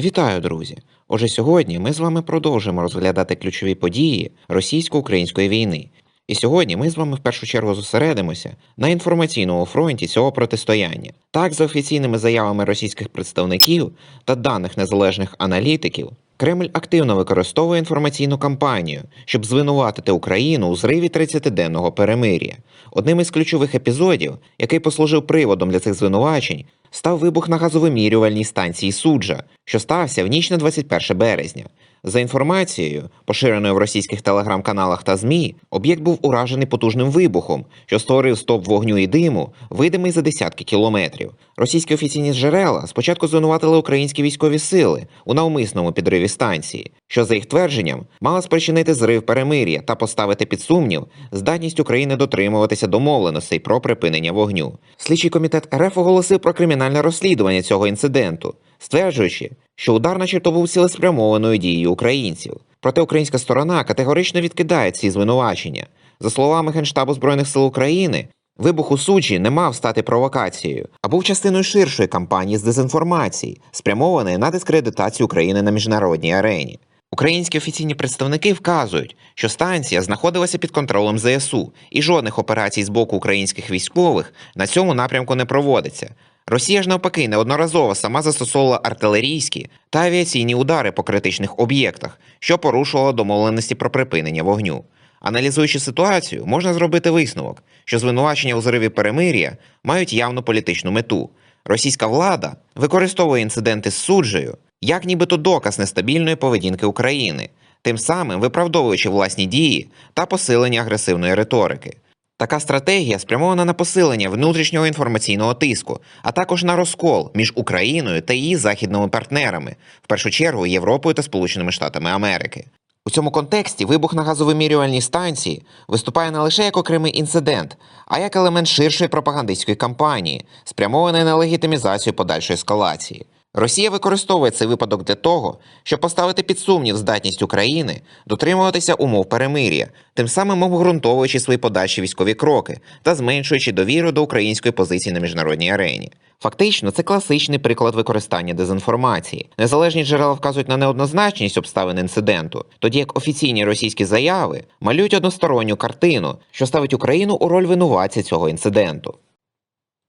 Вітаю, друзі! Отже, сьогодні ми з вами продовжимо розглядати ключові події російсько-української війни. І сьогодні ми з вами в першу чергу зосередимося на інформаційному фронті цього протистояння. Так, за офіційними заявами російських представників та даних незалежних аналітиків, Кремль активно використовує інформаційну кампанію, щоб звинуватити Україну у зриві 30-денного перемир'я. Одним із ключових епізодів, який послужив приводом для цих звинувачень, став вибух на газовимірювальній станції суджа, що стався в ніч на 21 березня. За інформацією, поширеною в російських телеграм-каналах та ЗМІ, об'єкт був уражений потужним вибухом, що створив стоп вогню і диму, видимий за десятки кілометрів. Російські офіційні джерела спочатку звинуватили українські військові сили у навмисному підриві станції, що, за їх твердженням, мало спричинити зрив перемир'я та поставити під сумнів здатність України дотримуватися домовленостей про припинення вогню. Слідчий комітет РФ оголосив про кримінальне розслідування цього інциденту, стверджуючи, що удар начебто був цілеспрямованою дією українців. Проте українська сторона категорично відкидає ці звинувачення. За словами Генштабу Збройних сил України, вибух у суджі не мав стати провокацією, а був частиною ширшої кампанії з дезінформації, спрямованої на дискредитацію України на міжнародній арені. Українські офіційні представники вказують, що станція знаходилася під контролем ЗСУ, і жодних операцій з боку українських військових на цьому напрямку не проводиться. Росія ж навпаки неодноразово сама застосовувала артилерійські та авіаційні удари по критичних об'єктах, що порушувало домовленості про припинення вогню. Аналізуючи ситуацію, можна зробити висновок, що звинувачення у зриві перемир'я мають явну політичну мету. Російська влада використовує інциденти з суджею як нібито доказ нестабільної поведінки України, тим самим виправдовуючи власні дії та посилення агресивної риторики. Така стратегія спрямована на посилення внутрішнього інформаційного тиску, а також на розкол між Україною та її західними партнерами, в першу чергу Європою та Сполученими Штатами Америки. У цьому контексті вибух на газовимірювальній станції виступає не лише як окремий інцидент, а як елемент ширшої пропагандистської кампанії, спрямованої на легітимізацію подальшої ескалації. Росія використовує цей випадок для того, щоб поставити під сумнів здатність України дотримуватися умов перемир'я, тим самим обґрунтовуючи свої подальші військові кроки та зменшуючи довіру до української позиції на міжнародній арені. Фактично, це класичний приклад використання дезінформації. Незалежні джерела вказують на неоднозначність обставин інциденту, тоді як офіційні російські заяви малюють односторонню картину, що ставить Україну у роль винуватця цього інциденту.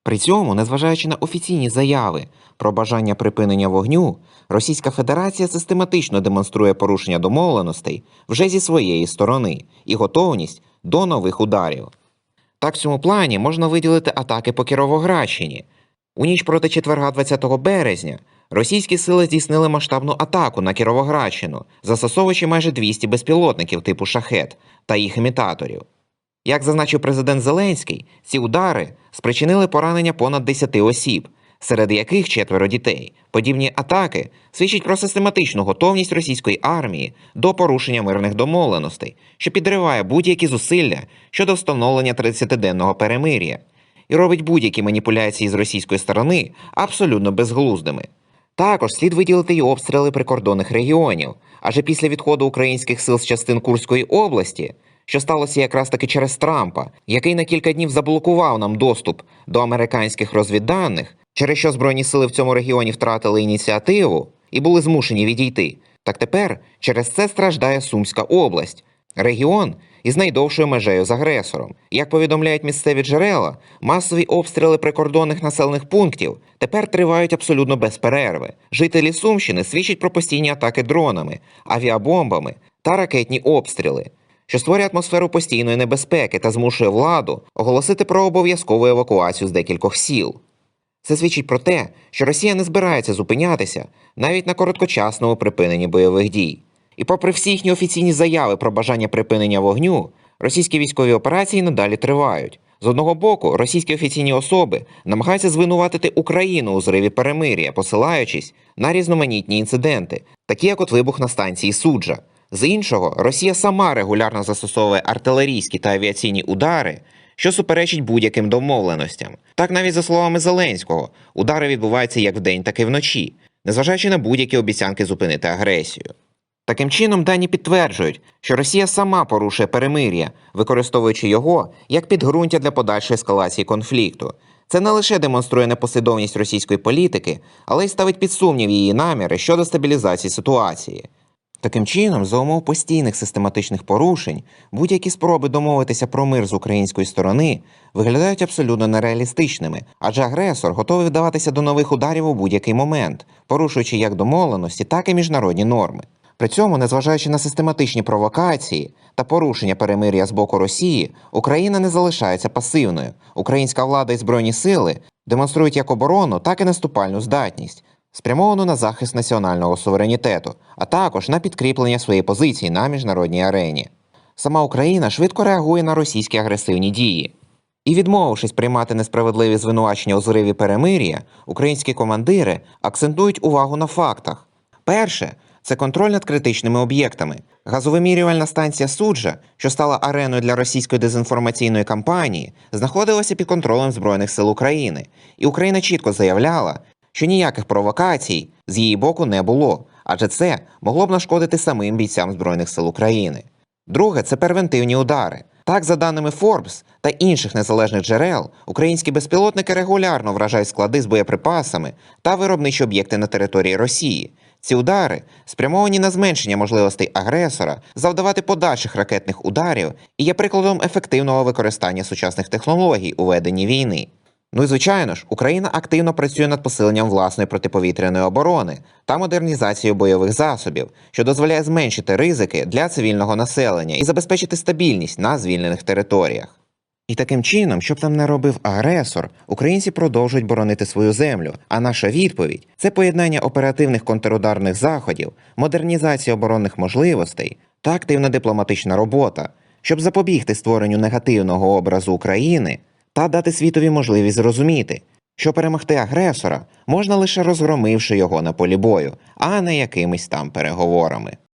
При цьому, незважаючи на офіційні заяви про бажання припинення вогню, Російська Федерація систематично демонструє порушення домовленостей вже зі своєї сторони і готовність до нових ударів. Так, в цьому плані можна виділити атаки по Кіровоградщині. У ніч проти четверга 20 березня російські сили здійснили масштабну атаку на Кіровоградщину, застосовуючи майже 200 безпілотників типу шахет та їх імітаторів. Як зазначив президент Зеленський, ці удари спричинили поранення понад 10 осіб, серед яких четверо дітей. Подібні атаки свідчать про систематичну готовність російської армії до порушення мирних домовленостей, що підриває будь-які зусилля щодо встановлення 30-денного перемир'я і робить будь-які маніпуляції з російської сторони абсолютно безглуздими. Також слід виділити й обстріли прикордонних регіонів, адже після відходу українських сил з частин Курської області, що сталося якраз таки через Трампа, який на кілька днів заблокував нам доступ до американських розвідданих, через що Збройні сили в цьому регіоні втратили ініціативу і були змушені відійти. Так тепер через це страждає Сумська область, регіон із найдовшою межею з агресором. Як повідомляють місцеві джерела, масові обстріли прикордонних населених пунктів тепер тривають абсолютно без перерви. Жителі Сумщини свідчать про постійні атаки дронами, авіабомбами та ракетні обстріли. Що створює атмосферу постійної небезпеки та змушує владу оголосити про обов'язкову евакуацію з декількох сіл. Це свідчить про те, що Росія не збирається зупинятися навіть на короткочасному припиненні бойових дій. І попри всі їхні офіційні заяви про бажання припинення вогню, російські військові операції надалі тривають. З одного боку, російські офіційні особи намагаються звинуватити Україну у зриві перемир'я, посилаючись на різноманітні інциденти, такі як от вибух на станції суджа. З іншого, Росія сама регулярно застосовує артилерійські та авіаційні удари, що суперечить будь-яким домовленостям. Так навіть за словами Зеленського, удари відбуваються як вдень, так і вночі, незважаючи на будь-які обіцянки зупинити агресію. Таким чином, дані підтверджують, що Росія сама порушує перемир'я, використовуючи його як підґрунтя для подальшої ескалації конфлікту. Це не лише демонструє непослідовність російської політики, але й ставить під сумнів її наміри щодо стабілізації ситуації. Таким чином, за умов постійних систематичних порушень, будь-які спроби домовитися про мир з української сторони виглядають абсолютно нереалістичними, адже агресор готовий вдаватися до нових ударів у будь-який момент, порушуючи як домовленості, так і міжнародні норми. При цьому, незважаючи на систематичні провокації та порушення перемир'я з боку Росії, Україна не залишається пасивною. Українська влада і збройні сили демонструють як оборону, так і наступальну здатність, спрямовану на захист національного суверенітету, а також на підкріплення своєї позиції на міжнародній арені. Сама Україна швидко реагує на російські агресивні дії. І відмовившись приймати несправедливі звинувачення у зриві перемир'я, українські командири акцентують увагу на фактах. Перше це контроль над критичними об'єктами. Газовимірювальна станція суджа, що стала ареною для російської дезінформаційної кампанії, знаходилася під контролем Збройних сил України, і Україна чітко заявляла, що ніяких провокацій з її боку не було, адже це могло б нашкодити самим бійцям Збройних сил України. Друге це превентивні удари. Так, за даними Forbes та інших незалежних джерел, українські безпілотники регулярно вражають склади з боєприпасами та виробничі об'єкти на території Росії. Ці удари спрямовані на зменшення можливостей агресора завдавати подальших ракетних ударів і є прикладом ефективного використання сучасних технологій у веденні війни. Ну і звичайно ж, Україна активно працює над посиленням власної протиповітряної оборони та модернізацією бойових засобів, що дозволяє зменшити ризики для цивільного населення і забезпечити стабільність на звільнених територіях. І таким чином, щоб там не робив агресор, українці продовжують боронити свою землю. А наша відповідь це поєднання оперативних контрударних заходів, модернізація оборонних можливостей та активна дипломатична робота, щоб запобігти створенню негативного образу України та дати світові можливість зрозуміти, що перемогти агресора можна лише розгромивши його на полі бою, а не якимись там переговорами.